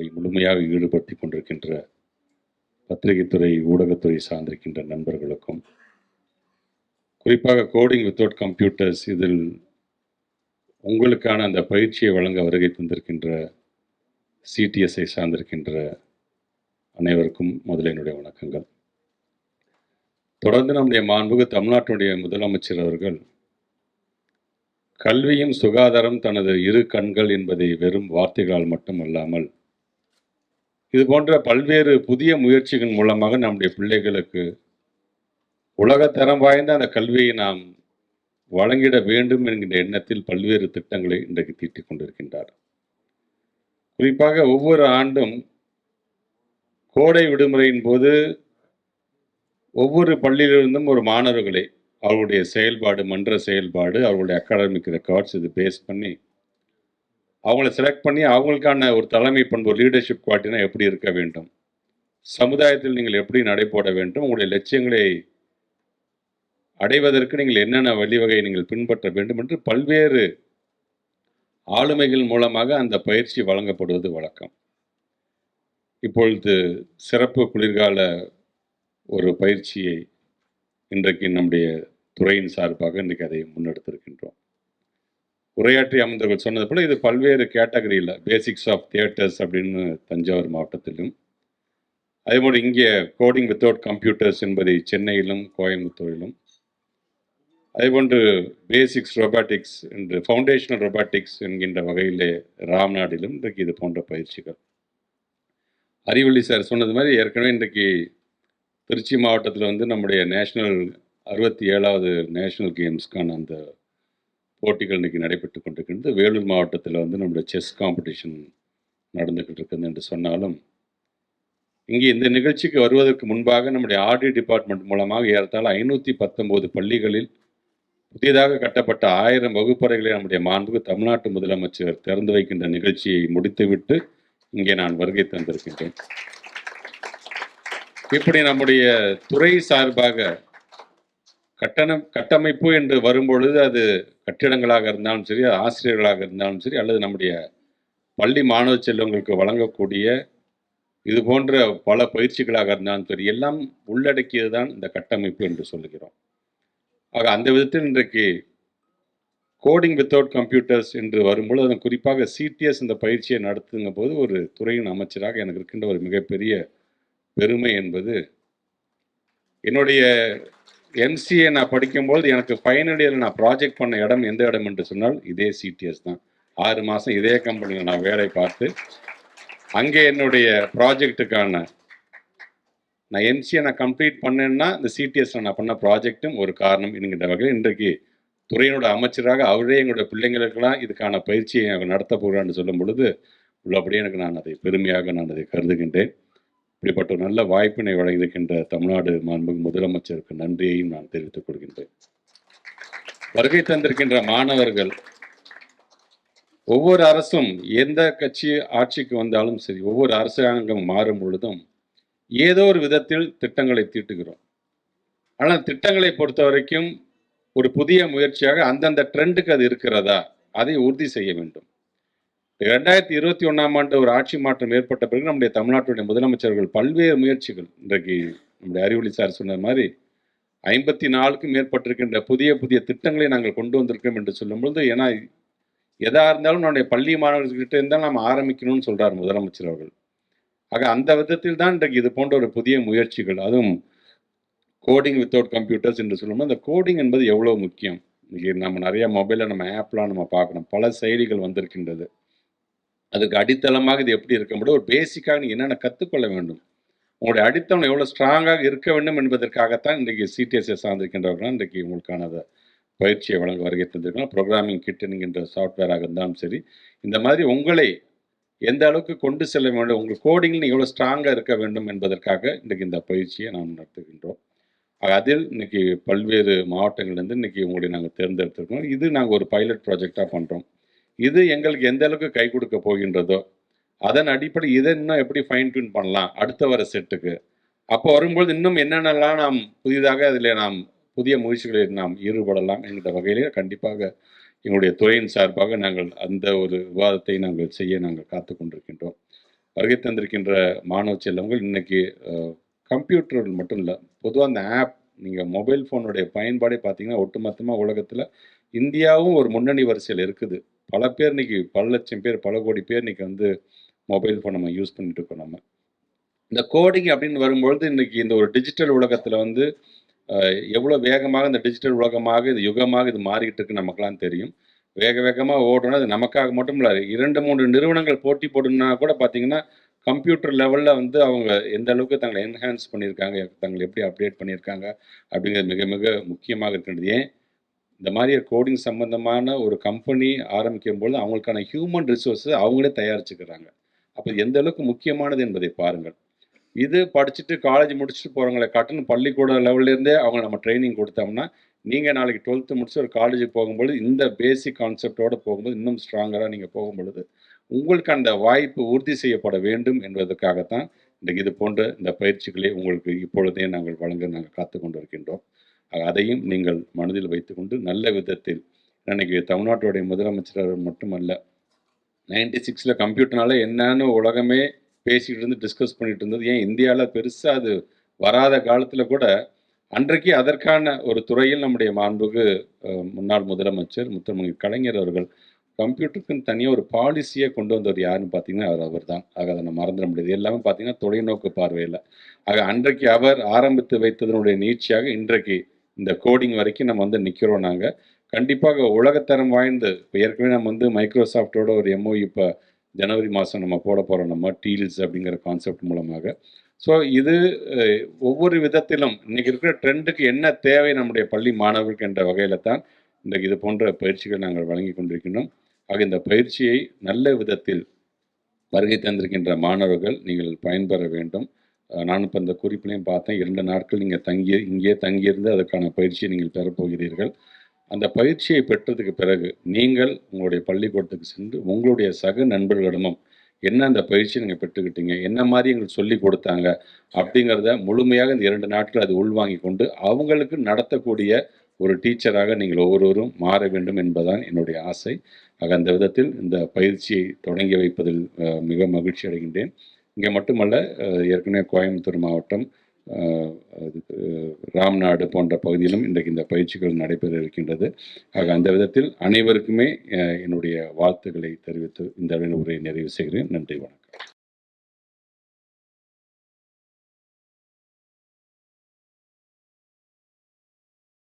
தங்களை முழுமையாக ஈடுபடுத்தி கொண்டிருக்கின்ற பத்திரிகைத்துறை ஊடகத்துறை சார்ந்திருக்கின்ற நண்பர்களுக்கும் குறிப்பாக கோடிங் வித்தவுட் கம்ப்யூட்டர்ஸ் இதில் உங்களுக்கான அந்த பயிற்சியை வழங்க வருகை தந்திருக்கின்ற சிடிஎஸ்ஐ சார்ந்திருக்கின்ற அனைவருக்கும் முதலினுடைய என்னுடைய வணக்கங்கள். தொடர்ந்து நம்முடைய மாண்புகு தமிழ்நாட்டினுடைய முதலமைச்சர் அவர்கள் கல்வியும் சுகாதாரம் தனது இரு கண்கள் என்பதை வெறும் வார்த்தைகளால் மட்டும் அல்லாமல் இது போன்ற பல்வேறு புதிய முயற்சிகள் மூலமாக நம்முடைய பிள்ளைகளுக்கு உலகத்தரம் வாய்ந்த அந்த கல்வியை நாம் வழங்கிட வேண்டும் என்கின்ற எண்ணத்தில் பல்வேறு திட்டங்களை இன்றைக்கு தீட்டிக் கொண்டிருக்கின்றார் குறிப்பாக ஒவ்வொரு ஆண்டும் கோடை விடுமுறையின் போது ஒவ்வொரு பள்ளியிலிருந்தும் ஒரு மாணவர்களை அவருடைய செயல்பாடு மன்ற செயல்பாடு அவருடைய அகாடமிக் ரெக்கார்ட்ஸ் இது பேஸ் பண்ணி அவங்கள செலக்ட் பண்ணி அவங்களுக்கான ஒரு தலைமை பண்பு லீடர்ஷிப் குவாலிட்டினா எப்படி இருக்க வேண்டும்? சமுதாயத்தில் நீங்கள் எப்படி நடைபோட வேண்டும்? உங்களுடைய லட்சியங்களை அடைவதற்கு நீங்கள் என்னென்ன வழிவகையை நீங்கள் பின்பற்ற வேண்டும் என்று பல்வேறு ஆளுமைகள் மூலமாக அந்த பயிற்சி வழங்கப்படுவது வழக்கம். இப்பொழுது சிறப்பு குளிர்கால ஒரு பயிற்சியை இன்றைக்கு நம்முடைய துறையின் சார்பாக இன்றைக்கு அதை முன்னெடுத்திருக்கின்றோம். உரையாற்றி அமர்ந்தவர்கள் சொன்னது போல இது பல்வேறு கேட்டகரியில் பேசிக்ஸ் ஆஃப் தியேட்டர்ஸ் அப்படின்னு தஞ்சாவூர் மாவட்டத்திலும் அதேபோல் இங்கே கோடிங் வித்தவுட் கம்ப்யூட்டர்ஸ் என்பதை சென்னையிலும் கோயம்புத்தூரிலும் அதேபோன்று பேசிக்ஸ் ரொபாட்டிக்ஸ் என்று ஃபவுண்டேஷனல் ரொபாட்டிக்ஸ் என்கின்ற வகையிலே ராம்நாடிலும் இன்றைக்கு இது போன்ற பயிற்சிகள். அறிவள்ளி சார் சொன்னது மாதிரி ஏற்கனவே இன்றைக்கு திருச்சி மாவட்டத்தில் வந்து நம்முடைய நேஷனல் அறுபத்தி ஏழாவது நேஷனல் கேம்ஸ்க்கான அந்த போட்டிகள் இன்றைக்கி நடைபெற்று கொண்டிருக்கின்றது வேலூர் மாவட்டத்தில் வந்து நம்முடைய செஸ் காம்படிஷன் நடந்துக்கிட்டு இருக்குது என்று சொன்னாலும் இங்கே இந்த நிகழ்ச்சிக்கு வருவதற்கு முன்பாக நம்முடைய ஆர்டி டிபார்ட்மெண்ட் மூலமாக ஏறத்தாழ ஐநூற்றி பத்தொம்போது பள்ளிகளில் புதியதாக கட்டப்பட்ட ஆயிரம் வகுப்பறைகளை நம்முடைய மாண்புக்கு தமிழ்நாட்டு முதலமைச்சர் திறந்து வைக்கின்ற நிகழ்ச்சியை முடித்துவிட்டு இங்கே நான் வருகை தந்திருக்கின்றேன். இப்படி நம்முடைய துறை சார்பாக கட்டணம் கட்டமைப்பு என்று வரும்பொழுது அது கட்டிடங்களாக இருந்தாலும் சரி அது ஆசிரியர்களாக இருந்தாலும் சரி அல்லது நம்முடைய பள்ளி மாணவ செல்வங்களுக்கு வழங்கக்கூடிய இது போன்ற பல பயிற்சிகளாக இருந்தாலும் சரி எல்லாம் உள்ளடக்கியது தான் இந்த கட்டமைப்பு என்று சொல்லுகிறோம். ஆக அந்த விதத்தில் இன்றைக்கு கோடிங் வித்தவுட் கம்ப்யூட்டர்ஸ் என்று வரும்பொழுது அதன் குறிப்பாக சிடிஎஸ் இந்த பயிற்சியை நடத்துங்க போது ஒரு துறையின் அமைச்சராக எனக்கு இருக்கின்ற ஒரு மிகப்பெரிய பெருமை என்பது என்னுடைய எம்சிஏ நான் படிக்கும்போது எனக்கு ஃபைனல் நான் ப்ராஜெக்ட் பண்ண இடம் எந்த இடம் என்று சொன்னால் இதே சிடிஎஸ் தான். ஆறு மாதம் இதே கம்பெனியில் நான் வேலை பார்த்து அங்கே என்னுடைய ப்ராஜெக்ட்டுக்கான நான் எம்சிஏ நான் கம்ப்ளீட் பண்ணேன்னா இந்த சிடிஎஸ்ல நான் பண்ண ப்ராஜெக்ட்டும் ஒரு காரணம் என்கின்ற வகையில் இன்றைக்கு துறையினோட அமைச்சராக அவரே எங்களுடைய பிள்ளைங்களுக்கெல்லாம் இதுக்கான பயிற்சியை நடத்த போகிறான்னு சொல்லும் பொழுது உள்ளபடியே எனக்கு நான் அதை பெருமையாக நான் அதை கருதுகின்றேன். இப்படிப்பட்ட ஒரு நல்ல வாய்ப்பினை வழங்கியிருக்கின்ற தமிழ்நாடு மாண்புமிகு முதலமைச்சருக்கு நன்றியையும் நான் தெரிவித்துக் கொள்கின்றேன். வருகை தந்திருக்கின்ற மாணவர்கள் ஒவ்வொரு அரசும் எந்த கட்சி ஆட்சிக்கு வந்தாலும் சரி ஒவ்வொரு அரசாங்கம் மாறும் பொழுதும் ஏதோ ஒரு விதத்தில் திட்டங்களை தீட்டுகிறோம். ஆனால் திட்டங்களை பொறுத்த வரைக்கும் ஒரு புதிய முயற்சியாக அந்தந்த ட்ரெண்டுக்கு அது இருக்கிறதா அதை உறுதி செய்ய வேண்டும். ரெண்டாயிரத்தி இருபத்தி ஒன்றாம் ஆண்டு ஒரு ஆட்சி மாற்றம் ஏற்பட்ட பிறகு நம்முடைய தமிழ்நாட்டுடைய முதலமைச்சர்கள் பல்வேறு முயற்சிகள். இன்றைக்கு நம்முடைய அறிவொளி சார் சொன்ன மாதிரி ஐம்பத்தி நாலுக்கும் மேற்பட்டிருக்கின்ற புதிய புதிய திட்டங்களை நாங்கள் கொண்டு வந்திருக்கோம் என்று சொல்லும்பொழுது ஏன்னா எதாக இருந்தாலும் நம்முடைய பள்ளி மாணவர்கள்கிட்ட இருந்தால் நாம் ஆரம்பிக்கணும்னு சொல்கிறார் முதலமைச்சர் அவர்கள். ஆக அந்த விதத்தில் தான் இன்றைக்கு இது போன்ற ஒரு புதிய முயற்சிகள் அதுவும் கோடிங் வித்தவுட் கம்ப்யூட்டர்ஸ் என்று சொல்லும்போது அந்த கோடிங் என்பது எவ்வளோ முக்கியம். இன்றைக்கி நம்ம நிறைய மொபைலில் நம்ம ஆப்லாம் நம்ம பார்க்கணும். பல செயலிகள் வந்திருக்கின்றது. அதுக்கு அடித்தளமாக இது எப்படி இருக்க முடியும்? ஒரு பேசிக்காக நீங்கள் என்னென்ன கற்றுக்கொள்ள வேண்டும்? உங்களுடைய அடித்தளம் எவ்வளோ ஸ்ட்ராங்காக இருக்க வேண்டும் என்பதற்காகத்தான் இன்றைக்கு சிடிஎஸ்ஐ சார்ந்திருக்கின்றவர்கள் இன்றைக்கு உங்களுக்கான அதை பயிற்சியை வழங்க வருகை தந்திருக்கலாம் ப்ரோக்ராமிங் கிட் சாஃப்ட்வேராக இருந்தாலும் சரி இந்த மாதிரி உங்களை எந்த அளவுக்கு கொண்டு செல்ல வேண்டும்? உங்கள் கோடிங்கில் எவ்வளோ ஸ்ட்ராங்காக இருக்க வேண்டும் என்பதற்காக இன்றைக்கு இந்த பயிற்சியை நாம் நடத்துகின்றோம். அதில் இன்னைக்கு பல்வேறு மாவட்டங்கள்லேருந்து இன்னைக்கு உங்களை நாங்கள் தேர்ந்தெடுத்திருக்கோம் இது நாங்கள் ஒரு பைலட் ப்ராஜெக்டாக பண்ணுறோம் இது எங்களுக்கு எந்த அளவுக்கு கை கொடுக்க போகின்றதோ அதன் அடிப்படை இதை இன்னும் எப்படி ஃபைன் டியூன் பண்ணலாம் அடுத்த வர செட்டுக்கு அப்போ வரும்பொழுது இன்னும் என்னென்னலாம் நாம் புதிதாக அதில் நாம் புதிய முயற்சிகளில் நாம் ஈடுபடலாம் என்கிற வகையிலே கண்டிப்பாக எங்களுடைய துறையின் சார்பாக நாங்கள் அந்த ஒரு விவாதத்தை நாங்கள் செய்ய நாங்கள் காத்து கொண்டிருக்கின்றோம். வருகை தந்திருக்கின்ற மாணவ செல்வங்கள் இன்னைக்கு கம்ப்யூட்டர்கள் மட்டும் இல்லை பொதுவாக அந்த ஆப் நீங்கள் மொபைல் ஃபோனுடைய பயன்பாடே பார்த்தீங்கன்னா ஒட்டுமொத்தமாக உலகத்தில் இந்தியாவும் ஒரு முன்னணி வரிசையில் இருக்குது. பல பேர் இன்னைக்கு பல லட்சம் பேர் பல கோடி பேர் இன்னைக்கு வந்து மொபைல் ஃபோன் நம்ம யூஸ் பண்ணிட்டு இருக்கோம் நம்ம. இந்த கோடிங் அப்படின்னு வரும்பொழுது இன்னைக்கு இந்த ஒரு டிஜிட்டல் உலகத்தில் வந்து எவ்வளோ வேகமாக இந்த டிஜிட்டல் உலகமாக இது யுகமாக இது மாறிக்கிட்டு இருக்கு நமக்கெல்லாம் தெரியும். வேக வேகமாக ஓடணும் அது நமக்காக மட்டும் இல்லை இரண்டு மூன்று நிறுவனங்கள் போட்டி போடணும்னா கூட பார்த்தீங்கன்னா கம்ப்யூட்டர் லெவலில் வந்து அவங்க எந்த அளவுக்கு தங்களை என்ஹான்ஸ் பண்ணியிருக்காங்க தங்களை எப்படி அப்டேட் பண்ணியிருக்காங்க அப்படிங்கிறது மிக மிக முக்கியமாக இருக்கின்றது. ஏன்? இந்த மாதிரி கோடிங் சம்மந்தமான ஒரு கம்பெனி ஆரம்பிக்கும் பொழுது அவங்களுக்கான ஹியூமன் ரிசோர்ஸை அவங்களே தயாரிச்சுக்கிறாங்க. அப்போ எந்த அளவுக்கு முக்கியமானது என்பதை பாருங்கள். இது படிச்சுட்டு காலேஜ் முடிச்சுட்டு போகிறவங்களை கட்டணம் பள்ளிக்கூட லெவல்லேருந்தே அவங்க நம்ம ட்ரைனிங் கொடுத்தோம்னா நீங்கள் நாளைக்கு டுவெல்த்து முடிச்சு ஒரு காலேஜுக்கு போகும்பொழுது இந்த பேசிக் கான்செப்டோடு போகும்போது இன்னும் ஸ்ட்ராங்கராக நீங்கள் போகும்பொழுது உங்களுக்கு அந்த வாய்ப்பு உறுதி செய்யப்பட வேண்டும் என்பதற்காகத்தான் இன்றைக்கு இது போன்ற இந்த பயிற்சிகளை உங்களுக்கு இப்பொழுதே நாங்கள் வழங்க நாங்கள் காத்து கொண்டு இருக்கின்றோம் அதையும் நீங்கள் மனதில் வைத்துக்கொண்டு நல்ல விதத்தில் இன்னைக்கு தமிழ்நாட்டுடைய முதலமைச்சர் மட்டுமல்ல நைன்டி சிக்ஸில் கம்ப்யூட்டர்னால என்னன்னு உலகமே பேசிகிட்டு இருந்து டிஸ்கஸ் பண்ணிகிட்டு இருந்தது. ஏன் இந்தியாவில் பெருசாக அது வராத காலத்தில் கூட அன்றைக்கு அதற்கான ஒரு துறையில் நம்முடைய மாண்புக்கு முன்னாள் முதலமைச்சர் முத்தமிழ் கலைஞர் அவர்கள் கம்ப்யூட்டருக்குன்னு தனியாக ஒரு பாலிசியை கொண்டு வந்தவர் யாருன்னு பார்த்தீங்கன்னா அவர் அவர் தான். ஆக அதை நம்ம மறந்துட முடியாது. எல்லாமே பார்த்தீங்கன்னா தொலைநோக்கு பார்வையில். ஆக அன்றைக்கு அவர் ஆரம்பித்து வைத்ததனுடைய நீட்சியாக இன்றைக்கு இந்த கோடிங் வரைக்கும் நம்ம வந்து நிற்கிறோம் நாங்கள் கண்டிப்பாக உலகத்தரம் வாய்ந்த இப்போ ஏற்கனவே நம்ம வந்து மைக்ரோசாஃப்டோட ஒரு எம்ஓ இப்போ ஜனவரி மாதம் நம்ம போட போகிறோம் நம்ம டீல்ஸ் அப்படிங்கிற கான்செப்ட் மூலமாக. ஸோ இது ஒவ்வொரு விதத்திலும் இன்றைக்கி இருக்கிற ட்ரெண்டுக்கு என்ன தேவை நம்முடைய பள்ளி மாணவர்களுக்கு என்ற வகையில் தான் இன்றைக்கு இது போன்ற பயிற்சிகள் நாங்கள் வழங்கி கொண்டிருக்கின்றோம். ஆக இந்த பயிற்சியை நல்ல விதத்தில் வருகை தந்திருக்கின்ற மாணவர்கள் நீங்கள் பயன்பெற வேண்டும். நான் இப்போ இந்த குறிப்பிலையும் பார்த்தேன். இரண்டு நாட்கள் நீங்கள் தங்கி இங்கே தங்கியிருந்து அதற்கான பயிற்சியை நீங்கள் பெறப்போகிறீர்கள். அந்த பயிற்சியை பெற்றதுக்கு பிறகு நீங்கள் உங்களுடைய பள்ளிக்கூடத்துக்கு சென்று உங்களுடைய சக நண்பர்களிடமும் என்ன அந்த பயிற்சி நீங்கள் பெற்றுக்கிட்டீங்க? என்ன மாதிரி எங்களுக்கு சொல்லி கொடுத்தாங்க? அப்படிங்கிறத முழுமையாக இந்த இரண்டு நாட்கள் அது உள்வாங்கி கொண்டு அவங்களுக்கு நடத்தக்கூடிய ஒரு டீச்சராக நீங்கள் ஒவ்வொருவரும் மாற வேண்டும் என்பதுதான் என்னுடைய ஆசை. ஆக அந்த விதத்தில் இந்த பயிற்சியை தொடங்கி வைப்பதில் மிக மகிழ்ச்சி அடைகின்றேன். இங்கே மட்டுமல்ல ஏற்கனவே கோயம்புத்தூர் மாவட்டம் ராம்நாடு போன்ற பகுதியிலும் இன்றைக்கு இந்த பயிற்சிகள் நடைபெற இருக்கின்றது. ஆக அந்த விதத்தில் அனைவருக்குமே என்னுடைய வாழ்த்துக்களை தெரிவித்து இந்த உரையை நிறைவு செய்கிறேன். நன்றி வணக்கம்.